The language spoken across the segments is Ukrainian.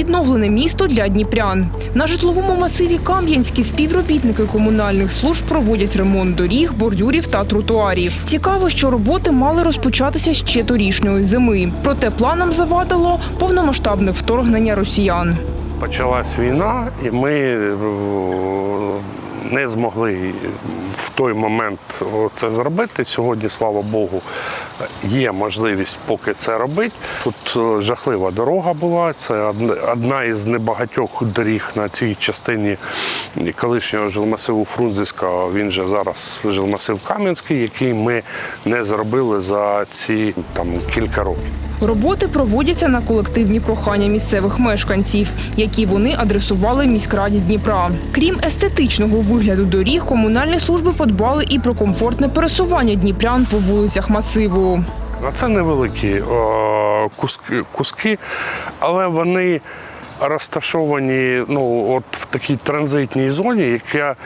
відновлене місто для дніпрян. На житловому масиві Кам'янські співробітники комунальних служб проводять ремонт доріг, бордюрів та тротуарів. Цікаво, що роботи мали розпочатися ще торішньої зими. Проте планам завадило повномасштабне вторгнення росіян. Почалась війна, і ми е, не змогли в той момент це зробити. Сьогодні, слава Богу, є можливість поки це робити. Тут е, жахлива дорога була. Це одна- із небагатьох доріг на цій частині колишнього жилмасиву Фрунзиська. Він же зараз жилмасив Кам'янський, який ми не зробили за ці там кілька років. Роботи проводяться на колективні прохання місцевих мешканців, які вони адресували міськраді Дніпра. Крім естетичного вигляду доріг, комунальні служби подбали і про комфортне пересування дніпрян по вулицях масиву. На це невеликі о, куски, куски, але вони розташовані ну, от в такій транзитній зоні, яка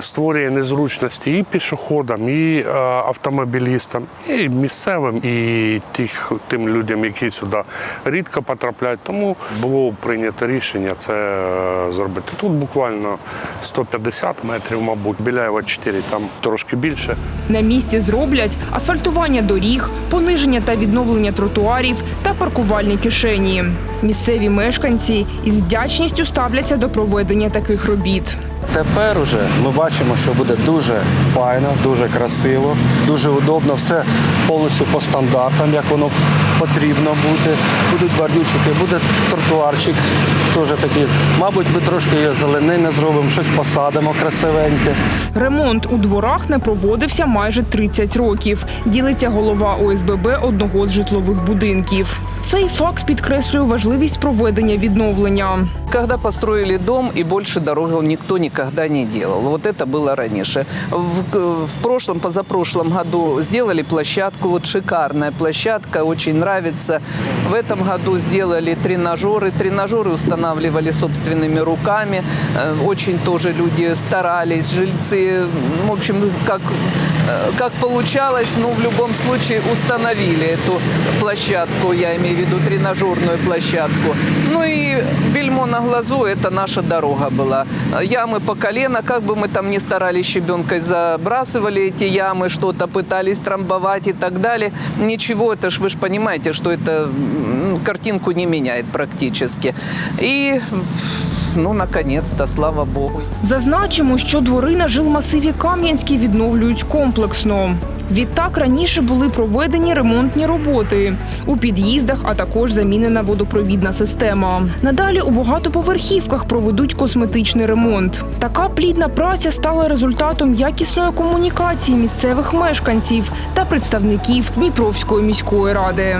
створює незручності і пішоходам, і е, автомобілістам, і місцевим, і тих, тим людям, які сюди рідко потрапляють. Тому було прийнято рішення це е, зробити. Тут буквально 150 метрів, мабуть, Біляєва 4, там трошки більше. На місці зроблять асфальтування доріг, пониження та відновлення тротуарів та паркувальні кишені. Місцеві мешканці із вдячністю ставляться до проведення таких робіт. Тепер уже ми бачимо, що буде дуже файно, дуже красиво, дуже удобно. Все повністю по стандартам, як воно потрібно бути. Будуть бардючики, буде тротуарчик теж такий. Мабуть, ми трошки зеленини зробимо, щось посадимо красивеньке. Ремонт у дворах не проводився майже 30 років. Ділиться голова ОСББ одного з житлових будинків. Цей факт підкреслює важливість проведення відновлення. Когда построили дом, и больше дорогу никто никогда не делал. Вот это было раньше. В, в прошлом, позапрошлом году сделали площадку, вот шикарная площадка, очень нравится. В этом году сделали тренажеры. Тренажеры устанавливали собственными руками. Э, Очень тоже люди старались, жильцы, в общем, как, э, как получалось, ну, в любом случае установили эту площадку, я имею в виду тренажерную площадку. Ну и бельмо на глазу – это наша дорога была. Ямы по колено, как бы мы там ни старались щебенкой забрасывали эти ямы, что-то пытались трамбовать и так далее. Ничего, это ж вы же понимаете, что это картинку не меняет практически. И, ну, наконец-то, слава богу. Зазначимо, що двори на жилмасиві Кам'янський відновлюють комплексно. Відтак раніше були проведені ремонтні роботи у під'їздах, а також замінена водопровідна система. Надалі у багатоповерхівках проведуть косметичний ремонт. Така плідна праця стала результатом якісної комунікації місцевих мешканців та представників Дніпровської міської ради.